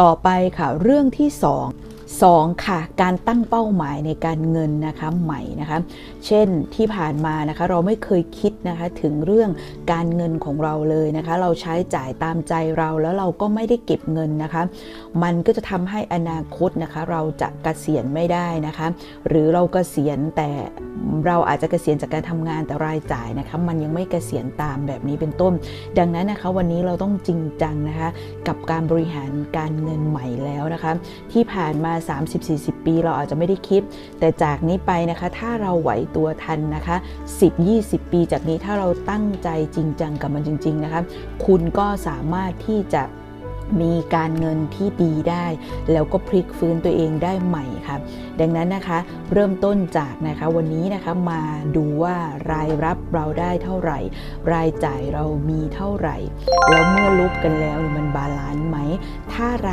ต่อไปค่ะเรื่องที่ส องสองค่ะการตั้งเป้าหมายในการเงินนะคะใหม่นะคะเช่นที่ผ่านมานะคะเราไม่เคยคิดนะคะถึงเรื่องการเงินของเราเลยนะคะเราใช้จ่ายตามใจเราแล้วเราก็ไม่ได้เก็บเงินนะคะ มันก็จะทำให้อนาคตนะคะเราจะเกษียณไม่ได้นะคะ หรือเรากเกษียณแต่เราอาจจะเกษียณจากการทำงานแต่รายจ่ายนะคะมันยังไม่เกษียณตามแบบนี้เป็นต้น ดังนั้นนะคะวันนี้เราต้องจริงจังนะคะกับการบริหารการเงินใหม่แล้วนะคะ ที่ผ่านมา30-40 ปี เราอาจจะไม่ได้คิด แต่จากนี้ไปนะคะ ถ้าเราไหวตัวทันนะคะ 10-20 ปีจากนี้ถ้าเราตั้งใจจริงจังกับมันจริง ๆนะคะ คุณก็สามารถที่จะมีการเงินที่ดีได้ แล้วก็พลิกฟื้นตัวเองได้ใหม่ค่ะ ดังนั้นนะคะเริ่มต้นจากนะคะวันนี้นะคะมาดูว่ารายรับเราได้เท่าไหร่ รายจ่ายเรามีเท่าไหร่ แล้วเมื่อลบกันแล้วมันบาลานซ์ไหม ถ้าราย